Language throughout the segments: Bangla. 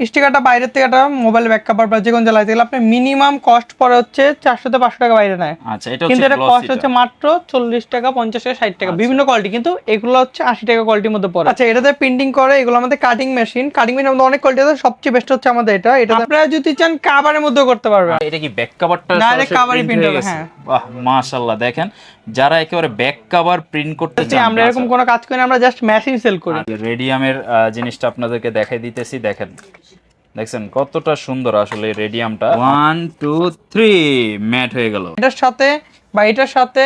স্টিকারটা বাইরের থেকে একটা মোবাইল ব্যাক কভার বা যে কোনো জ্বালাইতে গেলে আপনি মিনিমাম কস্ট পরে হচ্ছে চারশো থেকে পাঁচশো টাকা বাইরে নেয়। আচ্ছা এটা কিন্তু হচ্ছে এটা কস্ট হচ্ছে মাত্র চল্লিশ টাকা পঞ্চাশ টাকা ষাট টাকা। আচ্ছা। বিভিন্ন কোয়ালিটি কিন্তু এগুলো হচ্ছে আশি টাকা কোয়ালিটির মধ্যে পড়ে। আচ্ছা এটাতে প্রিন্টিং করে এগুলো আমাদের কাটিং মেশিন কাটিং মেশিন আমাদের অনেক কোয়ালিটি আছে সবচেয়ে বেস্ট হচ্ছে আমাদের এটা। এটা আপনারা যদি চান কাভারের মধ্যে করতে পারবেন। এটা কি ব্যাক কভারটা Direct cover ই print হবে, হ্যাঁ। বাহ মাশাআল্লাহ দেখেন যারা একেবারে ব্যাক কভার প্রিন্ট করতে চান আমরা এরকম কোনো কাজ করি না আমরা জাস্ট মেশিন সেল করি। রেডিয়ামের জিনিসটা আপনাদেরকে দেখাই দিতেছি দেখেন। দেখছেন কতটা সুন্দর আসলে রেডিয়ামটা ওয়ান টু। থ্রি ম্যাট হয়ে গেল। এটার সাথে বা এটার সাথে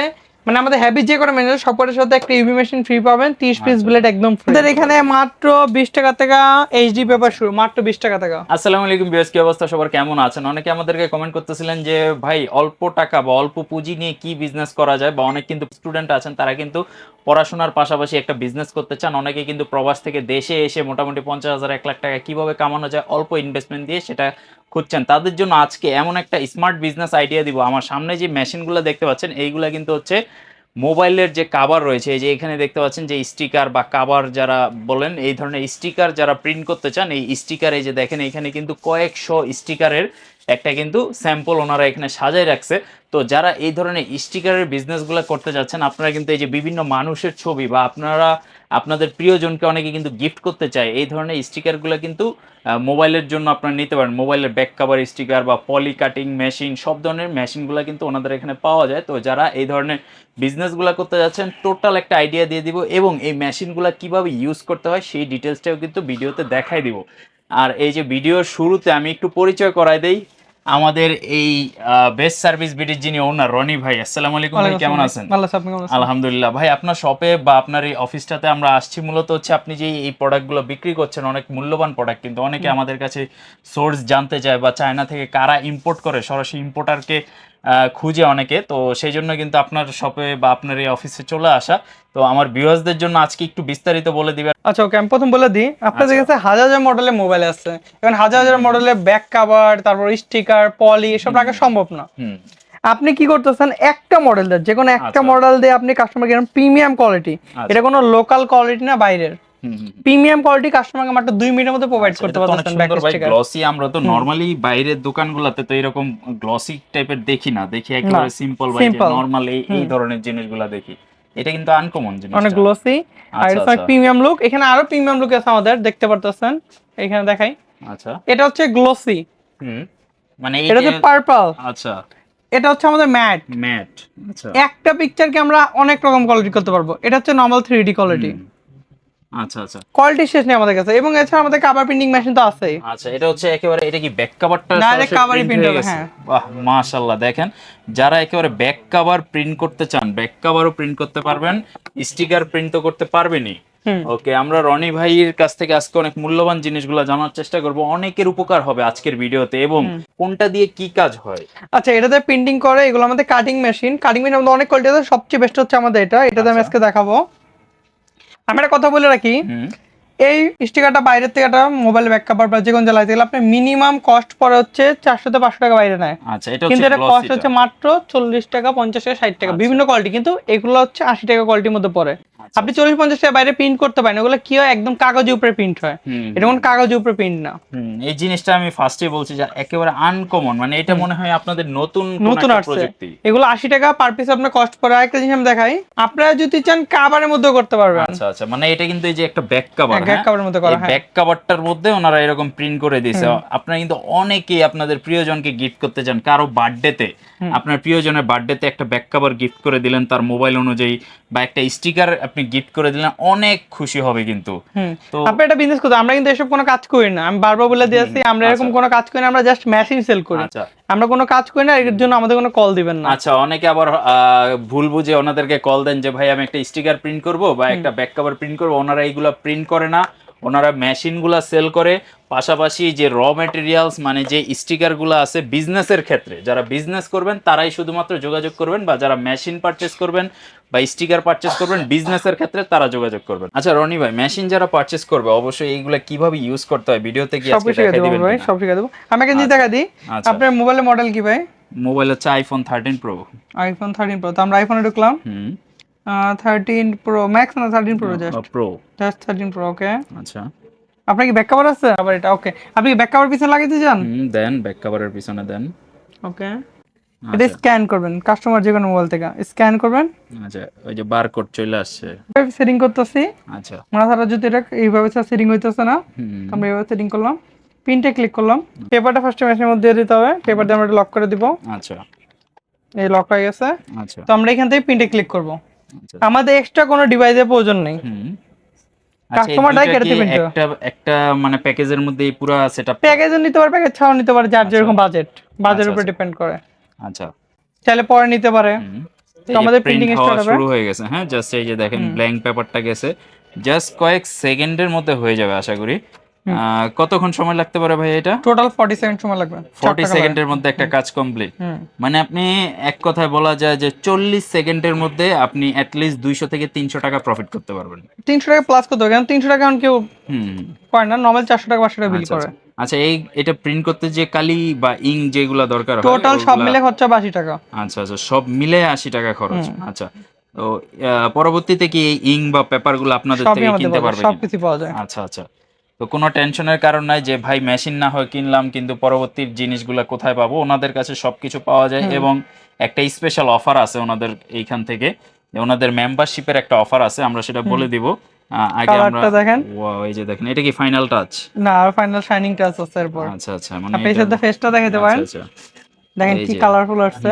মানে আমাদের হ্যাভি যে কোনো মেশিন সবকটার সাথে একটা ইউভি মেশিন ফ্রি পাবেন 30 পিস ব্লেড একদম ফ্রি আমাদের এখানে মাত্র 20 টাকা থেকে এইচডি পেপার শুরু মাত্র 20 টাকা থেকে। আসসালামু আলাইকুম বিএস কি অবস্থা? সবার কেমন আছেন? অনেকে আমাদেরকে কমেন্ট করতেছিলেন যে ভাই অল্প টাকা বা অল্প পুঁজি নিয়ে কি বিজনেস করা যায়? বা অনেক কিন্তু স্টুডেন্ট আছেন তারা কিন্তু পড়াশোনার পাশাপাশি একটা বিজনেস করতে চান। অনেকে কিন্তু প্রবাস থেকে দেশে এসে মোটামুটি পঞ্চাশ হাজার এক লাখ টাকা কীভাবে কামানো যায় অল্প ইনভেস্টমেন্ট দিয়ে সেটা খুঁজছেন। তাদের জন্য আজকে এমন একটা স্মার্ট বিজনেস আইডিয়া দিব। আমার সামনে যে মেশিনগুলো দেখতে পাচ্ছেন এইগুলা কিন্তু হচ্ছে মোবাইলের যে কাভার রয়েছে, এই যে এখানে দেখতে পাচ্ছেন যে স্টিকার বা কাবার যারা বলেন, এই ধরনের স্টিকার যারা প্রিন্ট করতে চান, এই স্টিকার এই যে দেখেন, এখানে কিন্তু কয়েকশো স্টিকারের একটা কিন্তু স্যাম্পল ওনারা এখানে সাজাই রাখছে। তো যারা এই ধরনের স্টিকারের বিজনেসগুলো করতে যাচ্ছেন, আপনারা কিন্তু এই যে বিভিন্ন মানুষের ছবি বা আপনারা আপনাদের প্রিয়জনকে অনেকে কিন্তু গিফট করতে চায়। এই ধরনের স্টিকারগুলো কিন্তু মোবাইলের জন্য আপনারা নিতে পারেন। মোবাইলের ব্যাক কাভার স্টিকার বা পলি কাটিং মেশিন সব ধরনের মেশিনগুলো কিন্তু ওনাদের এখানে পাওয়া যায়। তো যারা এই ধরনের বিজনেসগুলো করতে যাচ্ছেন টোটাল একটা আইডিয়া দিয়ে দিব এবং এই মেশিনগুলো কীভাবে ইউজ করতে হয়, সেই ডিটেলসটাও কিন্তু ভিডিওতে দেখাই দিব। আর এই যে ভিডিওর শুরুতে আমি একটু পরিচয় করাই দেই। আমাদের এই বেস্ট সার্ভিস বিডির যিনি ওনার রনি ভাই আসসালামু আলাইকুম ভাই কেমন আছেন? আলহামদুলিল্লাহ। ভাই আপনার শপে বা আপনার এই অফিসটাতে আমরা আসছি মূলত হচ্ছে আপনি যে এই প্রোডাক্টগুলো বিক্রি করছেন অনেক মূল্যবান প্রোডাক্ট কিন্তু অনেকে আমাদের কাছে সোর্স জানতে চায় বা চায়না থেকে কারা ইম্পোর্ট করে সরাসরি ইম্পোর্টারকে খুঁজে অনেকে তো সেই জন্য কিন্তু আপনার শপে বা আপনার এই অফিসে চলে আসা তো আমার ভিউয়ার্সদের জন্য আজকে একটু বিস্তারিত বলে দিবেন আচ্ছা ওকে আমি প্রথম বলে দিই আপনাদের আচ্ছা। কাছে হাজার হাজার মডেলের মোবাইল আছে এখন হাজার হাজার মডেলের ব্যাক কাভার তারপর স্টিকার পলি এসব রাখা সম্ভব না আপনি কি করতেছেন একটা মডেল দিয়ে যে কোনো একটা আচ্ছা। মডেল দিয়ে আপনি কাস্টমার প্রিমিয়াম কোয়ালিটি আচ্ছা। এটা কোনো লোকাল কোয়ালিটি না বাইরের। প্রিমিয়াম কোয়ালিটি কাস্টমারকে মাত্র দুই মিনিটের মধ্যে প্রোভাইড আচ্ছা, করতে এটা তো অনেক পারতেছেন ব্যাক ভাই গ্লসি আমরা তো নরমালি বাইরের দোকানগুলোতে তো এরকম গ্লসি টাইপের দেখি না দেখি একেবারে সিম্পল ভাই simple। নরমাল এই ধরনের জিনিসগুলো দেখি। এটা কিন্তু আনকমন জিনিস অনেক গ্লোসি আর আচ্ছা, এটা আচ্ছা। প্রিমিয়াম লুক এখানে আরও প্রিমিয়াম লুক আছে আমাদের দেখতে পারতেছেন। এখানে দেখাই। আচ্ছা। এটা হচ্ছে গ্লোসি হুম মানে এটা হচ্ছে পার্পল আচ্ছা। এটা হচ্ছে আমাদের ম্যাট ম্যাট আচ্ছা। একটা পিকচারকে আমরা অনেক রকম কোয়ালিটি করতে পারব। এটা হচ্ছে নর্মাল থ্রি ডি কোয়ালিটি হুম। আচ্ছা আচ্ছা। কোয়ালিটি শেষ নেই আমাদের কাছে। এবং এছাড়া আমাদের কাভার প্রিন্টিং মেশিন তো আছেই। আচ্ছা এটা হচ্ছে একেবারে এটা কি ব্যাক কভারটা Direct cover ই print হবে, হ্যাঁ। বাহ মাশাআল্লাহ দেখেন। যারা একেবারে ব্যাক কভার প্রিন্ট করতে চান ব্যাক কভারও প্রিন্ট করতে পারবেন। স্টিকার প্রিন্ট তো করতে পারবেনই। ওকে আমরা রনি ভাইয়ের কাছ থেকে আজকে অনেক মূল্যবান জিনিসগুলো জানার চেষ্টা করব। অনেকের উপকার হবে আজকের ভিডিওতে। এবং কোনটা দিয়ে কি কাজ হয়? আচ্ছা এটাতে প্রিন্টিং করে এগুলো আমাদের কাটিং মেশিন কাটিং মেশিন আমাদের অনেক কোয়ালিটি আছে সবচেয়ে বেস্ট হচ্ছে আমাদের এটা। এটাতে আমি আচ্ছা। আজকে দেখাবো। আমি একটা কথা বলে রাখি এই স্টিকারটা বাইরের থেকে একটা মোবাইল ব্যাক কভার বা যে কোনো জ্বালাইতে গেলে আপনি মিনিমাম কস্ট পরে হচ্ছে চারশো থেকে পাঁচশো টাকা বাইরে নেয় আচ্ছা এটা কিন্তু এটা কস্ট হচ্ছে মাত্র চল্লিশ টাকা পঞ্চাশ টাকা ষাট টাকা আচ্ছা। বিভিন্ন কোয়ালিটি কিন্তু এগুলো হচ্ছে আশি টাকা কোয়ালিটির মধ্যে পড়ে। আপনি চল্লিশ পঞ্চাশ টাকা বাইরে প্রিন্ট করতে পারেন ওগুলো কি হয়? একদম কাগজের উপরে প্রিন্ট হয়। এটা কোনো কাগজের উপরে প্রিন্ট না। এই জিনিসটা আমি ফার্স্টে বলছি যে একেবারে আনকমন মানে এটা মনে হয় আপনাদের নতুন নতুন একটা প্রযুক্তি। এগুলো আশি টাকা পার পিস আপনার কস্ট পড়ে। আরেকটা জিনিস আমি দেখাই আপনারা যদি চান কাবারের মধ্যে করতে পারবেন। আচ্ছা আচ্ছা মানে এটা কিন্তু এই যে একটা ব্যাক কভার ব্যাক কভারের মধ্যে করা হ্যাঁ। ব্যাক কভারটার মধ্যে ওনারা এরকম প্রিন্ট করে দিয়েছে। আপনারা কিন্তু অনেকেই আপনাদের প্রিয়জনকে গিফট করতে চান কারও বার্থডেতে আপনার প্রিয়জনের বার্থডেতে একটা ব্যাক কভার গিফট করে দিলেন তার মোবাইল অনুযায়ী। বা একটা স্টিকার আপনি গিফট করে দিলেন অনেক খুশি হবে কিন্তু। তো আপনি এটা বিজনেস করতে আমরা কিন্তু এসব কোনো কাজ করি না। আমি বারবার বলে দিয়েছি আমরা এরকম কোনো কাজ করি না আমরা জাস্ট মেশিন সেল করি। আচ্ছা। আমরা কোনো কাজ করি না এর জন্য আমাদের কোনো কল দিবেন না। আচ্ছা অনেকে আবার ভুল বুঝে ওনাদেরকে কল দেন যে ভাই আমি একটা স্টিকার প্রিন্ট করব বা একটা ব্যাক কভার প্রিন্ট করব। ওনারা এইগুলো প্রিন্ট করে না ওনারা মেশিনগুলা সেল করে পাশাপাশি যে র ম্যাটেরিয়ালস মানে যে স্টিকারগুলো আছে বিজনেসের ক্ষেত্রে যারা বিজনেস করবেন তারাই শুধুমাত্র যোগাযোগ করবেন বা যারা মেশিন পারচেস করবেন বা স্টিকার পারচেস করবেন বিজনেসের ক্ষেত্রে তারা যোগাযোগ করবেন। আচ্ছা রনি ভাই মেশিন যারা পারচেস করবে অবশ্যই এইগুলা কীভাবে ইউজ করতে হয়? ভিডিওতে কি আজকে দেখাই দিবেন ভাই সব শিখে দেবো। আমি দেখা দিই। আচ্ছা। আপনার মোবাইলের মডেল কি ভাই? মোবাইল হচ্ছে iPhone thirteen pro iPhone thirteen pro তো আমরা আইফোনে ঢুকলাম। হুম। থার্টিন প্রো ম্যাক্স না thirteen pro just pro just thirteen pro okay আচ্ছা। আপনার কি ব্যাক কভার আছে? আবার এটা ওকে আপনি কি ব্যাক কভার পিছনে লাগাইতে চান? দেন ব্যাক কভারের পিছনে দেন। ওকে এটা স্ক্যান করবেন কাস্টমার যে কোনো মোবাইল থেকে। স্ক্যান করবেন। আচ্ছা ওই যে বারকোড চলে আসছে। সেটিং করতেছি। আচ্ছা। মাথাটা যদি এটা এইভাবে সেটিং হইতেছে না আমরা এইভাবে সেটিং করলাম। পিনটা ক্লিক করলাম। পেপারটা ফার্স্টে মেশিনের মধ্যে দিতে হবে। পেপার দিয়ে আমরা লক করে দিব। আচ্ছা। এই লক হয়ে গেছে। আচ্ছা। তো আমরা এখান থেকে পিনটা ক্লিক করব। আচ্ছা আমাদের এক্সট্রা কোনো ডিভাইসের প্রয়োজন নেই। আচ্ছা দুইটা কেটে দিবেন একটা একটা মানে প্যাকেজের মধ্যে এই পুরো সেটআপ প্যাকেজও নিতে পারে প্যাকেজ ছাড়াও নিতে পারে যার যেরকম বাজেট বাজেটের আচ্ছা, উপর আচ্ছা। ডিপেন্ড করে। আচ্ছা। চাইলে পরে নিতে পারে। তো আমাদের প্রিন্টিং start হবে। শুরু হয়ে গেছে। হ্যাঁ জাস্ট এই যে দেখেন ব্ল্যাঙ্ক পেপারটা গেছে। জাস্ট কয়েক সেকেন্ডের মধ্যে হয়ে যাবে আশা করি। কতক্ষণ সময় লাগতে পারে ভাই এটা? টোটাল ফর্টি সেকেন্ড সময় লাগবে। ফর্টি সেকেন্ডের মধ্যে একটা কাজ কমপ্লিট মানে আপনি এক কথায় বলা যায় যে চল্লিশ সেকেন্ডের মধ্যে আপনি অ্যাটলিস্ট দুইশো থেকে তিনশো টাকা প্রফিট করতে পারবেন। তিনশো টাকা প্লাস করতে হবে কারণ তিনশো টাকা এখন কেউ হুম। করে না নর্মাল চারশো টাকা পাঁচশো টাকা বিল আচ্ছা, করে। আচ্ছা। আচ্ছা এই এটা প্রিন্ট করতে যে কালি বা ইং যেগুলো দরকার হয় টোটাল সব মিলে খরচা আশি টাকা। আচ্ছা আচ্ছা সব মিলে আশি টাকা খরচ। আচ্ছা তো পরবর্তীতে কি এই ইং বা পেপারগুলো আপনাদের থেকে কিনতে পাওয়া পারবে যায়, সব কিছু পাওয়া যায়। আচ্ছা আচ্ছা। তো কোনো টেনশনের কারণ নাই যে ভাই মেশিন না হয় কিনলাম কিন্তু পরবর্তী জিনিসগুলো কোথায় পাবো? ওনাদের কাছে সবকিছু পাওয়া যায় এবং একটা স্পেশাল অফার আছে ওনাদের এইখান থেকে। ওনাদের মেম্বারশিপের একটা অফার আছে আমরা সেটা বলে দিব। আগে আমরা দেখেন। এই যে দেখেন এটা কি ফাইনাল টাচ না আর ফাইনাল শাইনিং টাচ আছে এরপর। আচ্ছা আচ্ছা মানে আপনি সাথে ফেসটা দেখাতে পারেন আচ্ছা, আচ্ছা। দেখেন কি কালারফুল আসছে।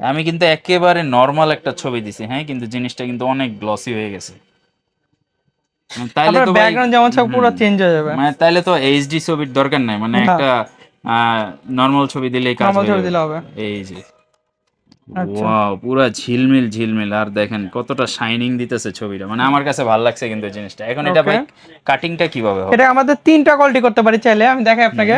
আমি কিন্তু একেবারে নর্মাল একটা ছবি দিছি হ্যাঁ কিন্তু জিনিসটা কিন্তু অনেক গ্লসি হয়ে গেছে। তাইলে তো ব্যাকগ্রাউন্ড যেমন সব পুরো চেঞ্জ হয়ে যাবে। মানে তাইলে তো এইচডি ছবির দরকার নাই মানে একটা নর্মাল ছবি দিলেই কাজ নর্মাল ছবি দিলে হবে। এই যে। আচ্ছা। ওয়াও পুরো ঝিলমিল ঝিলমিল আর দেখেন কতটা শাইনিং দিতেছে ছবিটা। মানে আমার কাছে ভালো লাগছে কিন্তু জিনিসটা। এখন এটা ভাই কাটিংটা কীভাবে হবে? এটা আমাদের তিনটা কোয়ালিটি করতে পারি চাইলে আমি দেখাই আপনাকে।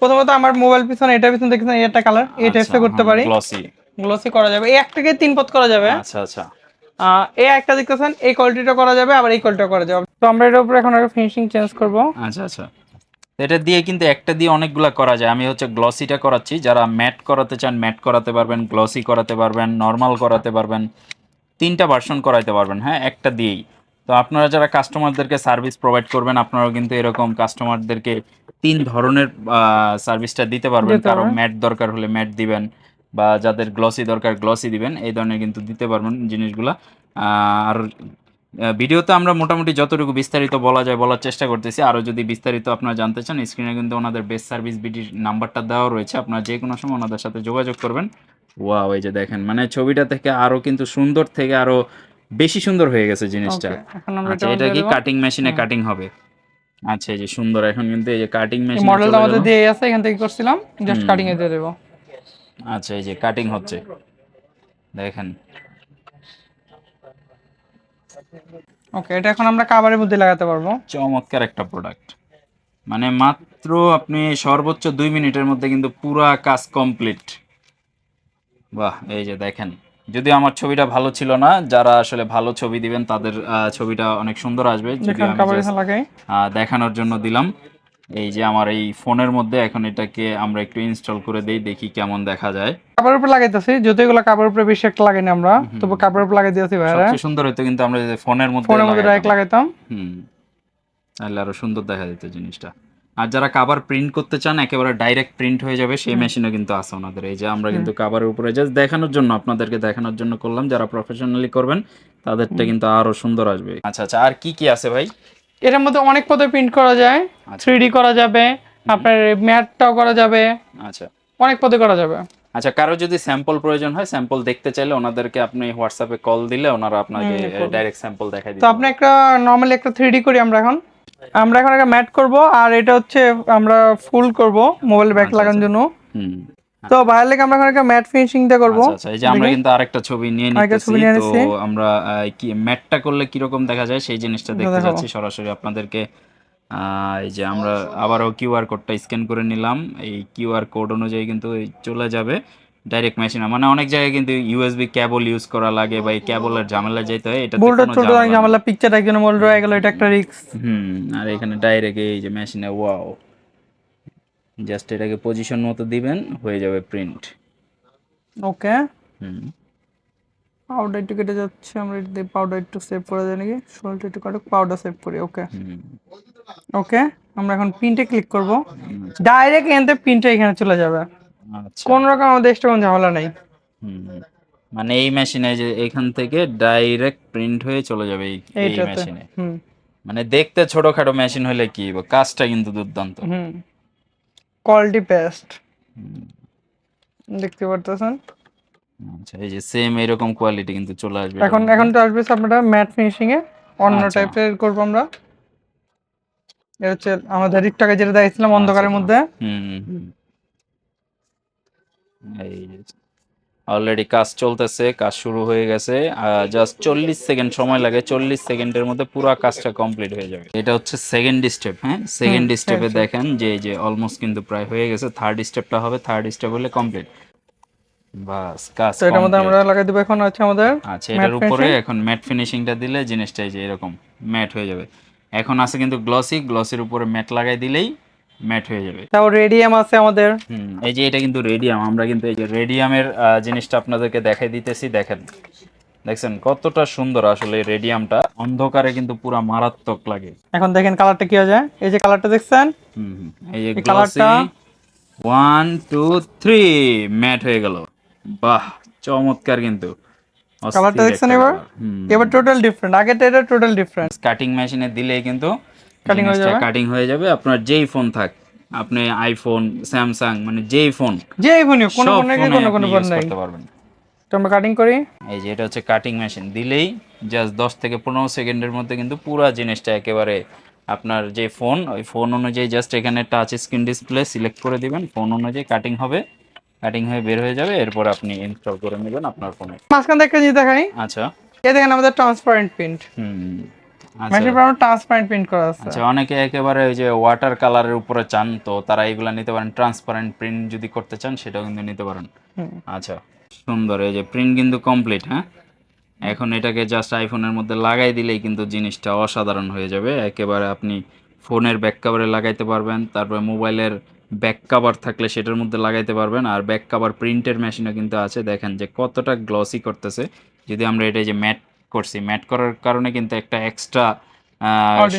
প্রথমত আমার মোবাইল পিছনে এটা পিছনে দেখছেন এটা কালার এই টাইপসে করতে পারি। গ্লসি গ্লোসি করা যাবে। এই একটাকে তিন পথ করা যাবে। আচ্ছা আচ্ছা। এই একটা দেখতেছেন এই কোয়ালিটিটা করা যাবে আবার এই কোয়ালিটিটা করা যাবে। তো আমরা এটার উপরে এখন আগে ফিনিশিং চেঞ্জ করব। আচ্ছা আচ্ছা। এটা দিয়ে কিন্তু একটা দিয়ে অনেকগুলা করা যায়। আমি হচ্ছে গ্লসিটা করাচ্ছি। যারা ম্যাট করাতে চান ম্যাট করাতে পারবেন গ্লসি করাতে পারবেন নর্মাল করাতে পারবেন তিনটা ভার্সন করাইতে পারবেন হ্যাঁ একটা দিয়েই। তো আপনারা যারা কাস্টমারদেরকে সার্ভিস প্রোভাইড করবেন আপনারাও কিন্তু এরকম কাস্টমারদেরকে তিন ধরনের সার্ভিসটা দিতে পারবেন। দিতে কারও ম্যাট দরকার হলে ম্যাট দিবেন। বা যাদের গ্লসি দরকার গ্লসি দিবেন এই ধরনের কিন্তু দিতে পারবেন জিনিসগুলা। আর ভিডিওতে আমরা মোটামুটি যতটুকু বিস্তারিত বলা যায় বলার চেষ্টা করতেছি আরও যদি বিস্তারিত আপনারা জানতে চান স্ক্রিনে কিন্তু ওনাদের বেস্ট সার্ভিস বিডির নাম্বারটা দেওয়া রয়েছে। আপনারা যে কোনো সময় ওনাদের সাথে যোগাযোগ করবেন। ওয়াও এই যে দেখেন মানে ছবিটা থেকে আরও কিন্তু সুন্দর থেকে আরও বেশি সুন্দর হয়ে গেছে জিনিসটা। আচ্ছা এটা এটা কি কাটিং মেশিনে কাটিং হবে? আচ্ছা এই যে সুন্দর এখন কিন্তু এই যে কাটিং মেশিন মডেলটা আমাদের দিয়ে আছে এখান থেকে করছিলাম জাস্ট কাটিং এ দিয়ে দেবো। আচ্ছা এই যে কাটিং হচ্ছে। দেখেন। ওকে এটা এখন আমরা কাভারের মধ্যে লাগাতে পারব। চমৎকার একটা প্রোডাক্ট মানে মাত্র আপনি সর্বোচ্চ দুই মিনিটের মধ্যে কিন্তু পুরা কাজ কমপ্লিট বাহ এই যে দেখেন। যদি আমার ছবিটা ভালো ছিল না যারা আসলে ভালো ছবি দিবেন তাদের ছবিটা অনেক সুন্দর আসবে। দেখানোর জন্য দিলাম। এই যে আমার এই ফোনের মধ্যে এখন এটাকে আমরা একটু ইনস্টল করে দেই দেখি কেমন দেখা যায়। কাপড়ের উপর লাগাইতেছি যদি এগুলো কাভারের উপরে বেশি একটা লাগাইনি আমরা তবে কাপড়ের উপর লাগাই দিয়েছি ভাইরা সবচেয়ে সুন্দর হতো কিন্তু আমরা যদি ফোনের মধ্যে ফোনের মধ্যে ডাইরেক্ট লাগাইতাম। লাগাইতাম। হুম তাহলে আরও সুন্দর দেখা যেত জিনিসটা। আর যারা কাভার প্রিন্ট করতে চান একেবারে ডাইরেক্ট প্রিন্ট হয়ে যাবে সেই মেশিনও কিন্তু আছে ওনাদের। এই যে আমরা কিন্তু কাভারের উপরে জাস্ট দেখানোর জন্য আপনাদেরকে দেখানোর জন্য করলাম যারা প্রফেশনালি করবেন তাদেরটা কিন্তু আরও সুন্দর আসবে। আচ্ছা আচ্ছা আর কি কি আছে ভাই? এটার মধ্যে অনেক পদে প্রিন্ট করা যায় আচ্ছা। থ্রি করা যাবে আপনার ম্যাটটাও করা যাবে। আচ্ছা। অনেক পদে করা যাবে। আচ্ছা কারও যদি স্যাম্পল প্রয়োজন হয় স্যাম্পল দেখতে চাইলে ওনাদেরকে আপনি হোয়াটসঅ্যাপে কল দিলে ওনারা আপনাকে ডাইরেক্ট স্যাম্পল দেখাই তো দিবে আপনি একটা নর্মালি একটা থ্রি ডি করি আমরা এখন। আমরা এখন একটা ম্যাট করব আর এটা হচ্ছে আমরা ফুল করব মোবাইল ব্যাক আচ্ছা, লাগানোর জন্য। হুম। তো ভাইয়ের লেগে আমরা এখন একটা ম্যাট ফিনিশিং টা করব। আচ্ছা এই যে আমরা কিন্তু আরেকটা ছবি নিয়ে নিতেছি তো আমরা কি ম্যাটটা করলে কি রকম দেখা যায় সেই জিনিসটা দেখতে। যাচ্ছি সরাসরি আপনাদেরকে। এই যে আমরা আবারও কিউআর কোডটা স্ক্যান করে নিলাম। এই কিউআর কোড অনুযায়ী কিন্তু এই চলে যাবে ডাইরেক্ট মেশিনে মানে অনেক জায়গায় কিন্তু ইউএসবি কেবল ইউজ করা লাগে বা এই কেবলের ঝামেলা যেতে হয় এটা বোল্ডার ছোট ঝামেলা পিকচার একজন মোল্ড হয়ে গেল এটা একটা রিস্ক হুম আর এখানে ডাইরেক্ট এই যে মেশিনে ওয়াও জাস্ট এটাকে পজিশন মতো দিবেন হয়ে যাবে প্রিন্ট ওকে। হুম। পাউডার একটু কেটে যাচ্ছে আমরা একটু পাউডার একটু সেভ করে দিই নাকি? সল্ট একটু কাটুক পাউডার সেভ করি ওকে। ওকে আমরা এখন প্রিন্টে ক্লিক করব। ডাইরেক্ট এখান থেকে প্রিন্টে এখানে চলে যাবে। আচ্ছা। কোন রকম আমাদের এক্সট্রা কোনো ঝামেলা নাই। মানে এই মেশিনে যে এখান থেকে ডাইরেক্ট প্রিন্ট হয়ে চলে যাবে এই মেশিনে মানে দেখতে ছোটখাটো মেশিন হলে কি কাজটা কিন্তু দুর্দান্ত। হুম। কোয়ালিটি পেস্ট দেখতে পারতেছেন? আচ্ছা এই যে সেম এরকম কোয়ালিটি কিন্তু চলে আসবে এখন এখন তো আসবে আপনারা ম্যাট ফিনিশিং এ। অন্য আচ্ছা। টাইপের করব আমরা। এটা হচ্ছে আমাদের রিক টাকা যেটা দেখাইছিলাম অন্ধকারের আচ্ছা। মধ্যে। হুম। এই অলরেডি কাজ চলতেছে কাজ শুরু হয়ে গেছে জাস্ট চল্লিশ সেকেন্ড সময় লাগে চল্লিশ সেকেন্ডের মধ্যে পুরো কাজটা কমপ্লিট হয়ে যাবে। এটা হচ্ছে সেকেন্ড স্টেপ হ্যাঁ? সেকেন্ড স্টেপে দেখেন যে যে অলমোস্ট কিন্তু প্রায় হয়ে গেছে থার্ড স্টেপটা হবে থার্ড স্টেপ হলে কমপ্লিট বাস কাজ তো এটার মধ্যে আমরা লাগাই দেবো এখন হচ্ছে আমাদের আচ্ছা এটার উপরে এখন ম্যাট ফিনিশিংটা দিলে জিনিসটা এই যে এরকম ম্যাট হয়ে যাবে। এখন আছে কিন্তু গ্লসি গ্লসির উপরে ম্যাট লাগাই দিলেই ম্যাট হয়ে যাবে। তাও রেডিয়াম আছে আমাদের। হুম, এই যে এটা কিন্তু রেডিয়াম আমরা কিন্তু এই যে রেডিয়ামের জিনিসটা আপনাদেরকে দেখাই দিতেছি দেখেন। দেখছেন কতটা সুন্দর আসলে এই রেডিয়ামটা অন্ধকারে কিন্তু পুরা মারাত্মক লাগে। এখন দেখেন কালারটা কি হয়ে যায়? এই যে কালারটা দেখছেন? হুম, এই যে কালারটা- ওয়ান টু থ্রি ম্যাট হয়ে গেল। বাহ চমৎকার কিন্তু। কালারটা দেখছেন এবার? এবার টোটাল ডিফারেন্ট আগেরটা এটা টোটাল ডিফারেন্ট কাটিং মেশিনে দিলেই কিন্তু Cutting হয়ে যাবে? কাটিং হয়ে যাবে। আপনার যেই ফোন থাক আপনি আইফোন স্যামসাং মানে যেই ফোন যে ফোনই কোনো সব ফোন নাকি ফোনে কোনো কোনো ফোন নাই করতে পারবেন। তো আমরা কাটিং করি? এই যে এটা হচ্ছে কাটিং মেশিন দিলেই জাস্ট দশ থেকে পনেরো সেকেন্ডের মধ্যে কিন্তু পুরো জিনিসটা একেবারে আপনার যে ফোন ওই ফোন অনুযায়ী জাস্ট এখানে টাচ স্ক্রিন ডিসপ্লে সিলেক্ট করে দিবেন। ফোন অনুযায়ী কাটিং হবে। কাটিং হয়ে বের হয়ে যাবে। এরপর আপনি ইনস্টল করে নেবেন আপনার ফোনে মাঝখান থেকে একটা জিনিস দেখাই। আচ্ছা। এই দেখেন আমাদের ট্রান্সপারেন্ট প্রিন্ট হুম। আচ্ছা। মেশিন পর ট্রান্সপারেন্ট প্রিন্ট করা আছে। আচ্ছা অনেকে একেবারে ওই যে ওয়াটার কালারের উপরে চান তো তারা এগুলা নিতে পারেন। ট্রান্সপারেন্ট প্রিন্ট যদি করতে চান সেটাও কিন্তু নিতে পারেন। আচ্ছা সুন্দর এই যে প্রিন্ট কিন্তু কমপ্লিট হ্যাঁ? এখন এটাকে জাস্ট আইফোনের মধ্যে লাগাই দিলেই কিন্তু জিনিসটা অসাধারণ হয়ে যাবে। একেবারে আপনি ফোনের ব্যাক কাভারে লাগাইতে পারবেন তারপরে মোবাইলের ব্যাক কাভার থাকলে সেটার মধ্যে লাগাইতে পারবেন আর ব্যাক কাভার প্রিন্টের মেশিনও কিন্তু আছে। দেখেন যে কতটা গ্লসি করতেছে। যদি আমরা এটা যে ম্যাট করছি। ম্যাট করার কারণে কিন্তু একটা এক্সট্রা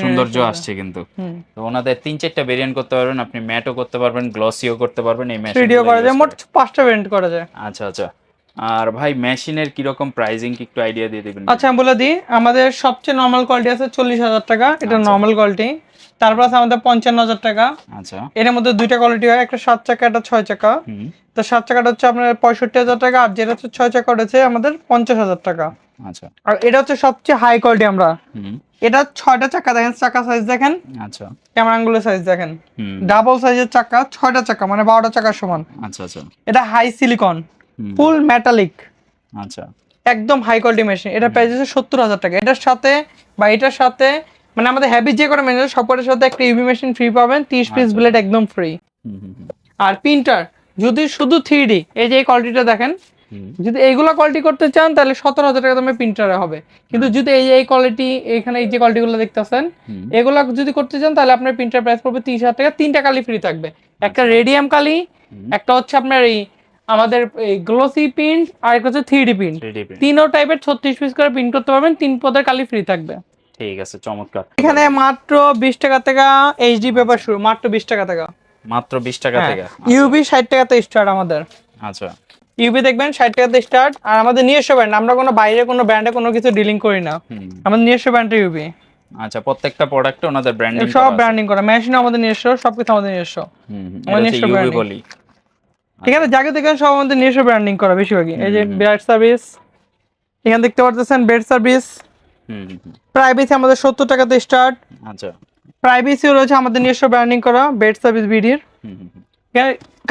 সৌন্দর্য আসছে কিন্তু। তো ওনাদের তিন চারটা ভেরিয়েন্ট করতে পারবেন আপনি ম্যাটও করতে পারবেন গ্লসিও করতে পারবেন এই মেশিন ভিডিও করা যায় মোট পাঁচটা ভেরিয়েন্ট করা যায়। আচ্ছা আচ্ছা। আর ভাই মেশিনের কীরকম প্রাইজিং কি একটু আইডিয়া দিয়ে দিবেন? আচ্ছা আমি বলে দিই আমাদের সবচেয়ে নর্মাল কোয়ালিটি আছে চল্লিশ হাজার টাকা এটা আচ্ছা। নর্মাল কোয়ালিটি তারপর আছে আমাদের পঞ্চান্ন হাজার টাকা। আচ্ছা। এর মধ্যে দুইটা কোয়ালিটি হয় একটা সাত চাকা একটা ছয় চাকা। তো সাত চাকাটা হচ্ছে আপনার পঁয়ষট্টি হাজার টাকা আর যেটা হচ্ছে ছয় চাকা হচ্ছে আমাদের পঞ্চাশ হাজার টাকা। আচ্ছা। আর এটা হচ্ছে সবচেয়ে হাই কোয়ালিটি আমরা। এটা ছয়টা চাকা দেখেন চাকা সাইজ দেখেন। আচ্ছা। ক্যামেরা আঙ্গুলের সাইজ দেখেন। ডাবল সাইজের চাকা ছয়টা চাকা মানে বারোটা চাকার সমান। আচ্ছা আচ্ছা। এটা হাই সিলিকন ফুল মেটালিক আচ্ছা। একদম হাই কোয়ালিটি মেশিন এটা প্রাইস হচ্ছে সত্তর হাজার টাকা। এটার সাথে বা এটার সাথে মানে আমাদের হ্যাভি যে কোনো মেশিন সবকটার সাথে একটা ইউভি মেশিন ফ্রি পাবেন তিরিশ পিস। ব্লেড একদম ফ্রি আর প্রিন্টার যদি শুধু থ্রি ডি এই যে কোয়ালিটিটা দেখেন যদি এইগুলো কোয়ালিটি করতে চান তাহলে সতেরো হাজার টাকা দামে প্রিন্টারে হবে। কিন্তু যদি এই এই কোয়ালিটি এখানে এই যে কোয়ালিটিগুলো দেখতেছেন এগুলো যদি করতে চান তাহলে আপনার প্রিন্টার প্রাইস পড়বে তিরিশ হাজার টাকা। তিনটা কালি ফ্রি থাকবে। একটা রেডিয়াম কালি একটা হচ্ছে আপনার এই আমাদের এই গ্লোসি প্রিন্ট আর একটা হচ্ছে three D print 3D print। তিনও টাইপের ছত্রিশ পিস করে প্রিন্ট করতে পারবেন তিন পদের কালি ফ্রি থাকবে। ঠিক আছে চমৎকার। এখানে মাত্র বিশ টাকা থেকে এইচডি পেপার শুরু মাত্র বিশ টাকা থেকে। মাত্র বিশ টাকা হ্যাঁ। থেকে। ইউবি ষাট টাকাতে স্টার্ট আমাদের। আচ্ছা। ইউবি দেখবেন ষাট টাকাতে স্টার্ট আর আমাদের নিজস্ব ব্র্যান্ড আমরা কোনো বাইরে কোনো ব্র্যান্ডে কোনো কিছু ডিলিং করি না। আমাদের নিজস্ব ব্র্যান্ডে ইউবি আচ্ছা প্রত্যেকটা প্রোডাক্টে ওনাদের ব্র্যান্ডিং সব ব্র্যান্ডিং করা মেশিন আমাদের নিজস্ব সবকিছু আমাদের নিজস্ব। হচ্ছে নিজস্ব ইউবি branding। বলি। এখানে যাকে দেখেন সব আমাদের নিজস্ব ব্র্যান্ডিং করা বেশিরভাগই। এই যে। ব্রাইট সার্ভিস এখানে দেখতে পারতেছেন বেড সার্ভিস প্রাইভেসি আমাদের সত্তর টাকাতে স্টার্ট আচ্ছা। প্রাইভেসিও রয়েছে আমাদের নিজস্ব ব্র্যান্ডিং করা বেড সার্ভিস বিডির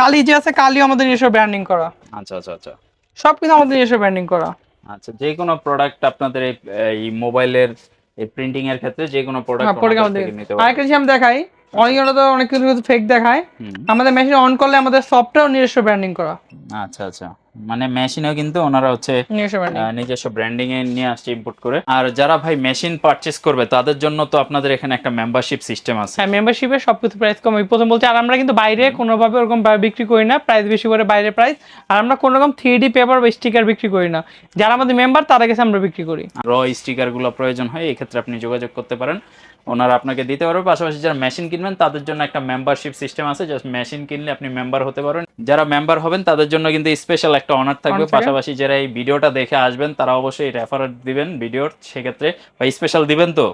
কালি যে আছে কালিও আমাদের নিজস্ব ব্র্যান্ডিং করা। আচ্ছা আচ্ছা আচ্ছা। সবকিছু আমাদের নিজস্ব ব্র্যান্ডিং করা। আচ্ছা যে কোনো প্রোডাক্ট আপনাদের এই মোবাইলের এই প্রিন্টিং এর ক্ষেত্রে যে কোনো হ্যাঁ প্রোডাক্ট পরে আমাদের নিতে আরেকটা আমি দেখাই। অনেকে তো অনেক কিছু ফেক দেখায়। আমাদের মেশিন অন করলে আমাদের সফটওয়্যার নিজস্ব ব্র্যান্ডিং করা। আচ্ছা আচ্ছা। মানে মেশিনও কিন্তু ওনারা হচ্ছে নিজস্ব ব্র্যান্ডিং এ নিয়ে আসছে ইম্পোর্ট করে। আর যারা ভাই মেশিন পারচেজ করবে তাদের জন্য তো আপনাদের এখানে একটা মেম্বারশিপ সিস্টেম আছে। হ্যাঁ মেম্বারশিপে সবকিছু প্রাইস কম। আমি প্রথম বলছি আর আমরা কিন্তু বাইরে কোনোভাবে ওরকম বিক্রি করি না। প্রাইস বেশি করে বাইরে প্রাইস আর আমরা কোনো রকম থ্রি ডি পেপার বা স্টিকার বিক্রি করি না। যারা আমাদের মেম্বার তারা কাছে আমরা বিক্রি করি। র স্টিকারগুলো প্রয়োজন হয় এই ক্ষেত্রে আপনি যোগাযোগ করতে পারেন। ওনারা আপনাকে দিতে পারবে। পাশাপাশি যারা মেশিন কিনবেন তাদের জন্য একটা মেম্বারশিপ সিস্টেম আছে। জাস্ট মেশিন কিনলে আপনি মেম্বার হতে পারবেন। যারা মেম্বার হবেন তাদের জন্য কিন্তু স্পেশাল একটা অনার থাকবে। পাশাপাশি যারা এই ভিডিওটা দেখে আসবেন তারা অবশ্যই রেফারেট দিবেন ভিডিওর। সেক্ষেত্রে বা স্পেশাল দিবেন তো?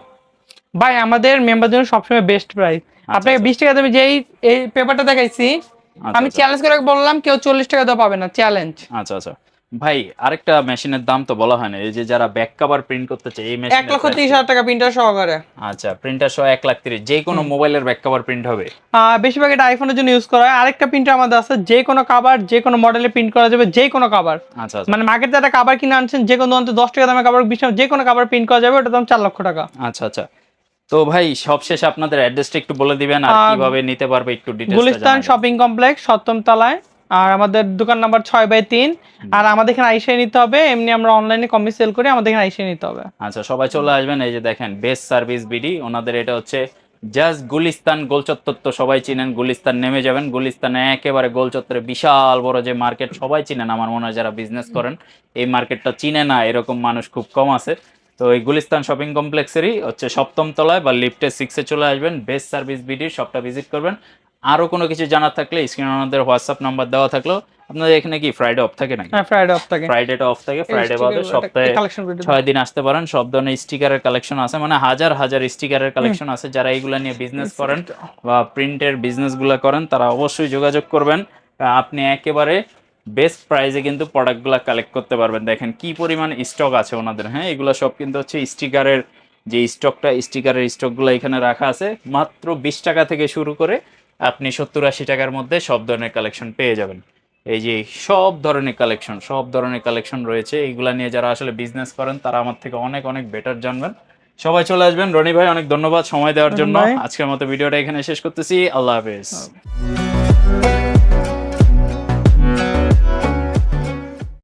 ভাই আমাদের মেম্বার জন্য সবসময় বেস্ট প্রাইস আপনাকে বিশ টাকা দেবে যেই এই পেপারটা দেখাইছি। আচ্ছা, আমি আচ্ছা। চ্যালেঞ্জ করে বললাম কেউ চল্লিশ টাকা দেওয়া পাবে না। চ্যালেঞ্জ আচ্ছা আচ্ছা। ভাই আরেকটা মেশিনের দাম তো বলা হয় না। এই যে যারা ব্যাক কভার প্রিন্ট করতে চায় এই মেশিন এক লক্ষ তিরিশ হাজার টাকা প্রিন্টার সহকারে। আচ্ছা প্রিন্টার সহ এক লাখ তিরিশ। যে কোনো মোবাইলের ব্যাক কভার প্রিন্ট হবে। বেশিরভাগ এটা আইফোনের জন্য ইউজ করা হয়। আরেকটা প্রিন্টার আমাদের আছে যে কোনো কাবার যে কোনো মডেলে প্রিন্ট করা যাবে যে কোনো কাবার আচ্ছা আচ্ছা। মানে মার্কেটে একটা কাবার কিনে আনছেন যে কোনো দশ টাকা দামে কাবার বিশ টাকা যে কোনো কাবার প্রিন্ট করা যাবে ওটা দাম চার লক্ষ টাকা। আচ্ছা আচ্ছা। তো ভাই সবশেষে আপনাদের অ্যাড্রেসটা একটু বলে দিবেন আর কীভাবে নিতে পারবে একটু গুলিস্তান শপিং কমপ্লেক্স সপ্তম তলায়। আর আমাদের দোকান নাম্বার ছয় বাই তিন। আর আমাদের এখানে আইসে নিতে হবে এমনি আমরা অনলাইনে কমই সেল করি আমাদের এখানে আইসে নিতে হবে। আচ্ছা সবাই চলে আসবেন এই যে দেখেন বেস্ট সার্ভিস বিডি ওনাদের এটা হচ্ছে জাস্ট গুলিস্তান গোলচত্বর তো সবাই চিনেন গুলিস্তান নেমে যাবেন। গুলিস্তানে একেবারে গোলচত্বরে বিশাল বড় যে মার্কেট সবাই চিনেন আমার মনে হয় যারা বিজনেস করেন এই মার্কেটটা চিনে না এরকম মানুষ খুব কম আছে। তো এই গুলিস্তান শপিং কমপ্লেক্সেরই হচ্ছে সপ্তম তলায় বা লিফটে সিক্সে চলে আসবেন বেস্ট সার্ভিস বিডির সবটা ভিজিট করবেন। আরও কোনো কিছু জানার থাকলে স্ক্রিনে আমাদের হোয়াটসঅ্যাপ নাম্বার দেওয়া থাকল। আপনাদের এখানে কি ফ্রাইডে অফ থাকে নাকি? হ্যাঁ ফ্রাইডে অফ থাকে। ফ্রাইডেটা অফ থাকে ফ্রাইডে বাদে সপ্তাহে। ছয় দিন আসতে পারেন সব ধরনের স্টিকারের কালেকশন আছে। মানে হাজার হাজার স্টিকারের কালেকশন আছে যারা এইগুলা নিয়ে বিজনেস করেন বা প্রিন্টের বিজনেসগুলা করেন তারা অবশ্যই যোগাযোগ করবেন। আপনি একেবারে বেস্ট প্রাইসে কিন্তু প্রোডাক্টগুলো কালেক্ট করতে পারবেন। দেখেন কি পরিমাণ স্টক আছে ওনাদের হ্যাঁ? এগুলো সব কিন্তু হচ্ছে স্টিকারের যে স্টকটা স্টিকারের স্টকগুলো এখানে রাখা আছে মাত্র বিশ টাকা থেকে শুরু করে আপনি সত্তর আশি টাকার মধ্যে সব ধরনের কালেকশন পেয়ে যাবেন। এই যে সব ধরনের কালেকশন সব ধরনের কালেকশন রয়েছে এইগুলা নিয়ে যারা আসলে বিজনেস করেন তারা আমার থেকে অনেক অনেক বেটার জানবেন। সবাই চলে আসবেন। রনি ভাই অনেক ধন্যবাদ সময় দেওয়ার জন্য। আজকের মতো ভিডিওটা এখানে শেষ করতেছি। আল্লাহ হাফেজ।